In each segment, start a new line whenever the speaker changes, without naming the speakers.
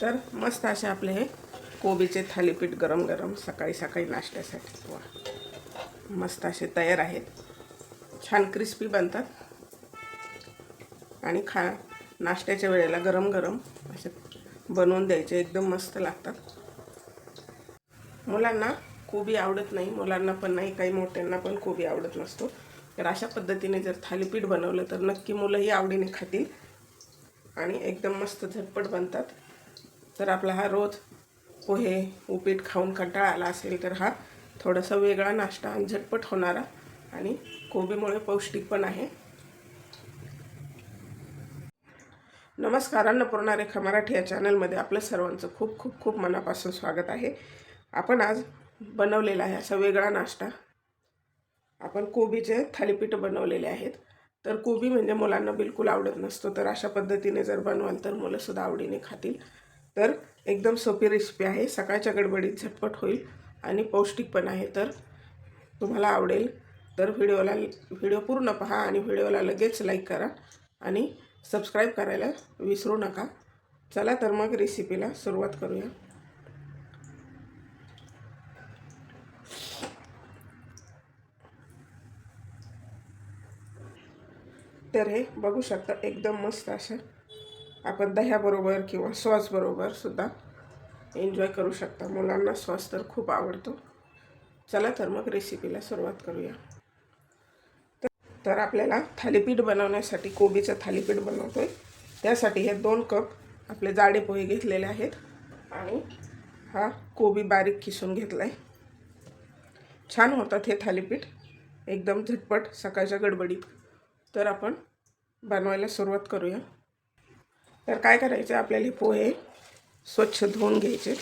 तर मस्त असे आपले हे कोबीचे थालीपीठ गरम गरम सकाळी सकाळी नाश्त्यासाठी. वा. मस्त असे तयार आहेत. छान क्रिस्पी बनतात. आणि खा नाश्त्याच्या वेळेला गरम गरम असे बनवून द्यायचे एकदम मस्त लागतात. मुलांना कोबी आवडत नाही मुलांना पण नाही काही मोठ्यांना पण कोबी आवडत नसतो. तर अशा पद्धतीने जर थालीपीठ बनवलं तर नक्की मुलंही आवडीने खातील. आणि एकदम मस्त झटपट बनतात. तर आपला हा रोज पोहे उपीट खाऊन कंटाळा आला असेल तर हा थोडासा वेगळा नाश्ता आणि झटपट होणारा आणि कोबीमुळे पौष्टिक पण आहे. नमस्कार अन्नपूर्णा रेखा मराठी या चॅनलमध्ये आपलं सर्वांचं खूप खूप खूप मनापासून स्वागत आहे. आपण आज बनवलेला आहे असा वेगळा नाश्ता. आपण कोबीचे थालीपीठ बनवलेले आहेत. तर कोबी म्हणजे मुलांना बिलकुल आवडत नसतो तर अशा पद्धतीने जर बनवाल तर मुलंसुद्धा आवडीने खातील. तर एकदम सोपी रेसिपी आहे. सकाळच्या गडबडीत झटपट होईल आणि पौष्टिक पण आहे. तर तुम्हाला आवडेल तर व्हिडिओला व्हिडिओ पूर्ण पहा आणि व्हिडिओला लगेच लाईक करा आणि सबस्क्राईब करायला विसरू नका. चला तर मग रेसिपीला सुरुवात करूया. तर हे बघू शकता एकदम मस्त असं आपण दह्याबरोबर किंवा सॉसबरोबर सुद्धा एन्जॉय करू शकता. मुलांना सॉस तर खूप आवडतो. चला तर मग रेसिपीला सुरुवात करूया. तर- तर आपल्याला थालीपीठ बनवण्यासाठी कोबीचं थालीपीठ बनवतो आहे त्यासाठी हे दोन कप आपले जाडे पोहे घेतलेले आहेत आणि हा कोबी बारीक किसून घेतला आहे छान होतात हे थालीपीठ. एकदम झटपट सकाळच्या गडबडीत. तर आपण बनवायला सुरुवात करूया. तर काय करायचं आपल्याला हे पोहे स्वच्छ धुवून घ्यायचे.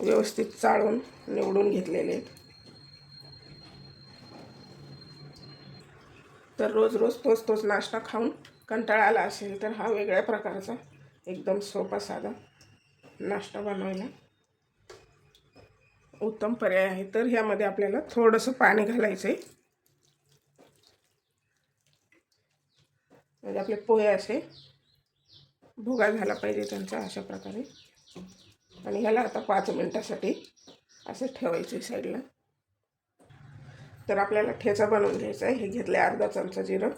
व्यवस्थित चाळून निवडून घेतलेले आहेत. तर रोज रोज तोच तोच नाश्ता खाऊन कंटाळा आला असेल तर हा वेगळ्या प्रकारचा एकदम सोपा साधा नाश्ता बनवायला उत्तम पर्याय आहे. तर ह्यामध्ये आपल्याला थोडंसं पाणी घालायचं आहे म्हणजे आपले पोहे असे भुगा झाला पाहिजे त्यांचा अशा प्रकारे. आणि ह्याला आता पाच मिनटासाठी असं ठेवायचं साईडला. तर आपल्याला ठेचा बनवून घ्यायचा आहे. हे घेतले अर्धा चमचा जिरं.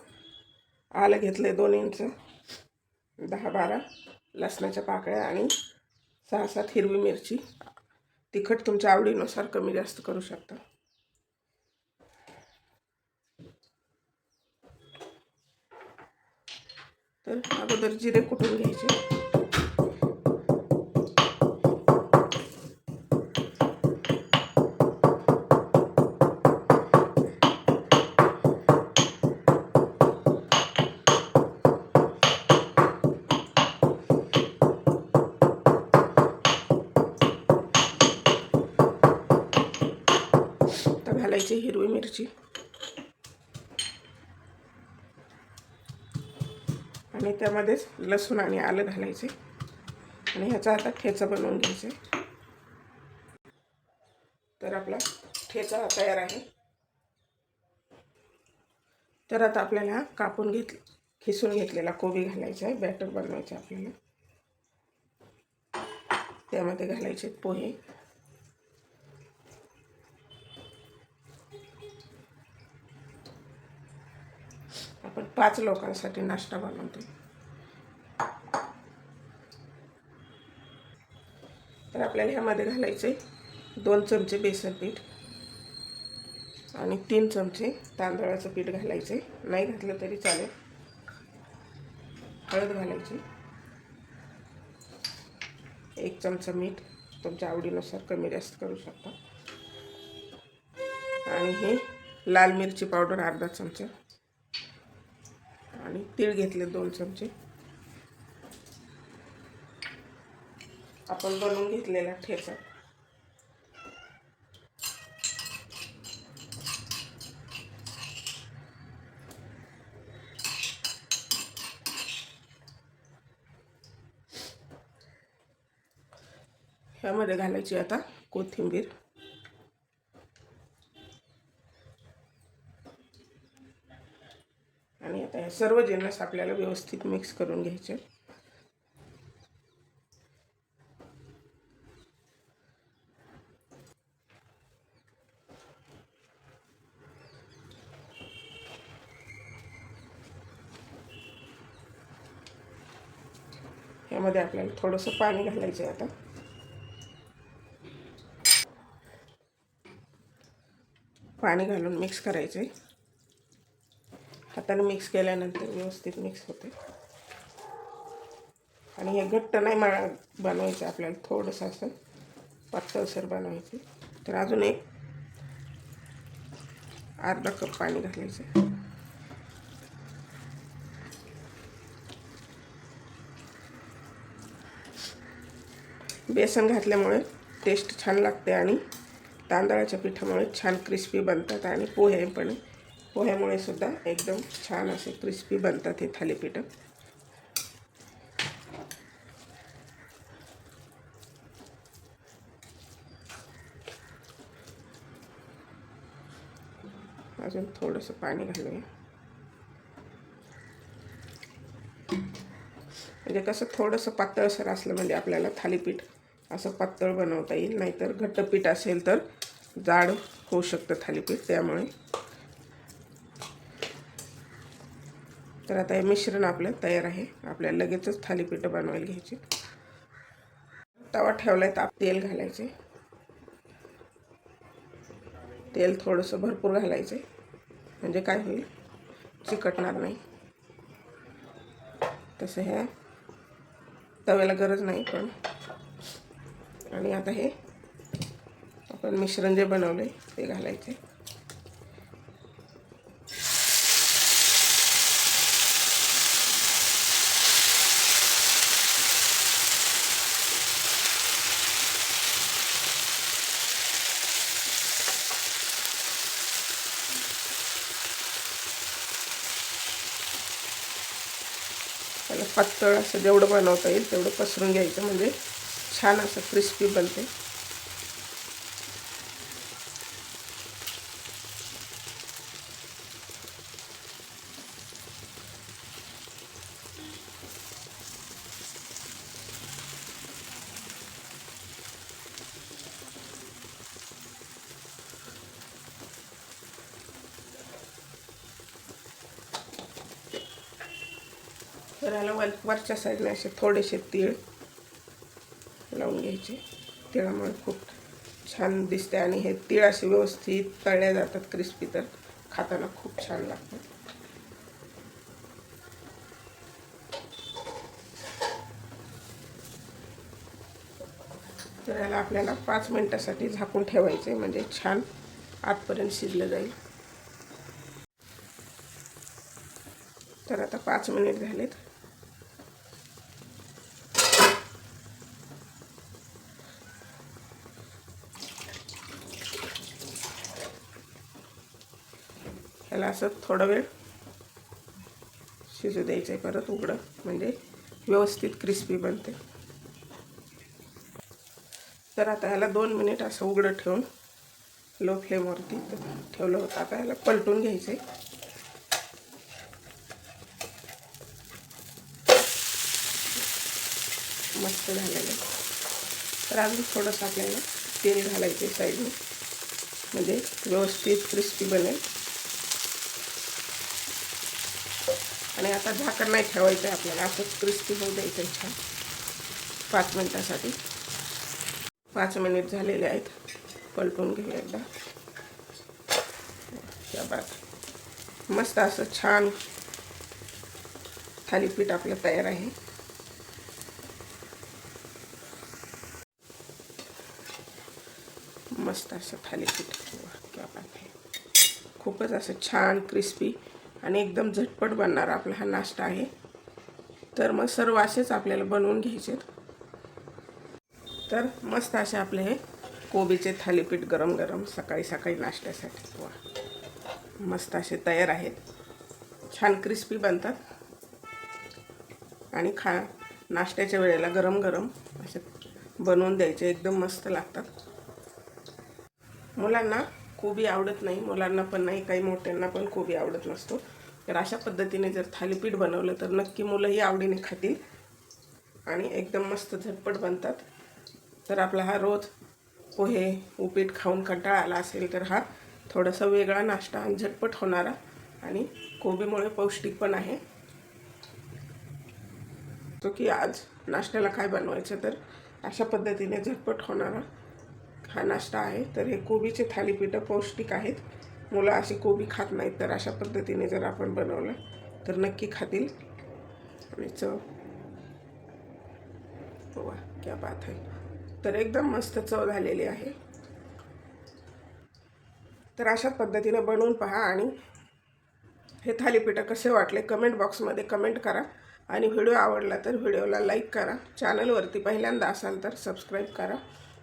आलं घेतले दोन इंच. दहा बारा. लसणाच्या पाकळ्या आणि सहा सात हिरवी मिरची. तिखट तुमच्या आवडीनुसार कमी जास्त करू शकता. तर अगोदर जिरे कुठून घ्यायचे? घालायची हिरवी मिरची. आणि त्यामध्येच लसूण आणि आलं घालायचे. आणि ह्याचा आता ठेचा बनवून घ्यायचे. तर आपला ठेचा हा तयार आहे. तर आता आपल्याला कापून घेत खिसून घेतलेला कोबी घालायचा आहे. बॅटर बनवायचं आहे आपल्याला. त्यामध्ये घालायचे पोहे आपण पाच लोकांसाठी नाश्ता बनवते. तर आपल्याला ह्यामध्ये घालायचे दोन चमचे बेसन पीठ आणि तीन चमचे तांदळाचं पीठ घालायचे. नाही घातलं तरी चालेल. हळद घालायची. एक चमचा मीठ तुमच्या आवडीनुसार कमी जास्त करू शकता. आणि हे लाल मिरची पावडर अर्धा चमचा. आणि तीळ घेतले दोन चमचे. आपण बनवून घेतलेला ठेचा. ह्यामध्ये घालायची आता कोथिंबीर. सर्व जिन्नस आपल्याला व्यवस्थित मिक्स करून घ्यायचे. यामध्ये आपल्याला थोडंसं पाणी घालायचं आहे आता. पाणी घालून मिक्स करायचं आहे हाताने मिक्स केल्यानंतर व्यवस्थित मिक्स होते. आणि हे घट्ट नाही मा बनवायचं आपल्याला थोडंसं असं पातळसर बनवायचं. तर अजून एक अर्धा कप पाणी घालायचं. बेसन घातल्यामुळे टेस्ट छान लागते आणि तांदळाच्या पिठामुळे छान क्रिस्पी बनतात आणि पोहे पण. पोह्यामुळे सुद्धा एकदम छान असे क्रिस्पी बनतात हे थालीपीठं. अजून थोडंसं पाणी घालूया. म्हणजे कसं थोडंसं पातळसर असलं म्हणजे आपल्याला थालीपीठ असं पातळ बनवता येईल. नाहीतर घट्टपीठ असेल तर जाड होऊ शकतं थालीपीठ त्यामुळे तर आता हे मिश्रण आपलं तयार आहे. आपल्याला लगेचच थालीपीठं बनवायला घ्यायची. तवा ठेवलाय ताप तेल घालायचे. तेल थोडंसं भरपूर घालायचे. म्हणजे काय होईल? चिकटणार नाही. तसं ह्या तव्याला गरज नाही पण. आणि आता हे आपण मिश्रण जे बनवलं आहे ते घालायचे. त्याला पातळ असं जेवढं बनवता येईल तेवढं पसरून घ्यायचं. म्हणजे छान असं क्रिस्पी बनते. तर याला वर वरच्या साईडने असे थोडेसे तीळ लावून घ्यायचे. तिळामुळे खूप छान दिसते आणि हे तीळ असे व्यवस्थित तळल्या जातात क्रिस्पी तर. खाताना खूप छान लागतात. तर याला आपल्याला पाच मिनटासाठी झाकून ठेवायचे म्हणजे छान आतपर्यंत शिजलं जाईल. तर आता पाच मिनिट झालेत. त्याला असं थोडा वेळ शिजू द्यायचं आहे परत उघडं म्हणजे व्यवस्थित क्रिस्पी बनते. तर आता ह्याला दोन मिनिट असं उघडं ठेवून लो फ्लेमवरती ठेवलं होतं. आता ह्याला पलटून घ्यायचं आहे मस्त झालेलं आहे. तर अजून थोडंसं आपल्याला तेल घालायचं आहे साईडने म्हणजे व्यवस्थित क्रिस्पी बनेल. आणि आता झाकण नाही ठेवायचं आहे आपल्याला क्रिस्पी होऊ द्यायचं आहे छान पाच मिनटासाठी पाच मिनिट झालेले आहेत पलटून घेऊया एकदा मस्त असं छान थालीपीठ आपलं तयार आहे मस्त असं थालीपीठ खूपच असं छान क्रिस्पी आणि एकदम झटपट बनणारा आपला हा नाश्ता आहे. तर मग सर्व असेच आपल्याला बनवून घ्यायचे तर मस्त असे आपले हे कोबीचे थालीपीठ गरम गरम सकाळी सकाळी नाश्त्यासाठी. वा. मस्त असे तयार आहेत. छान क्रिस्पी बनतात. आणि खा नाश्त्याच्या वेळेला गरम गरम असे बनवून द्यायचे. एकदम मस्त लागतात. मुलांना कोबी आवडत नाही मुलांना पण नाही काही मोठ्यांना पण कोबी आवडत नसतो. तर अशा पद्धतीने जर थालीपीठ बनवलं तर नक्की मुलंही आवडीने खातील आणि एकदम मस्त झटपट बनतात. तर आपला हा रोज पोहे उपीट खाऊन कंटाळा आला असेल तर हा थोडासा वेगळा नाश्ता आणि झटपट होणारा आणि कोबीमुळे पौष्टिक पण आहे. तो की आज नाश्त्याला काय बनवायचं तर अशा पद्धतीने झटपट होणारा हा नाश्ता आहे. तर हे कोबीचे थालीपीठं पौष्टिक आहेत. मुलं अशी कोबी खात नाहीत तर अशा पद्धतीने जर आपण बनवलं तर नक्की खातील. आणि चव. वा क्या बात आहे तर एकदम मस्त चव झालेली आहे. तर अशा पद्धतीने बनवून पहा आणि हे थालीपीठं कसे वाटले कमेंट बॉक्समध्ये कमेंट करा. आणि व्हिडिओ आवडला तर व्हिडिओला लाईक करा. चॅनलवरती पहिल्यांदा असाल तर सबस्क्राईब करा.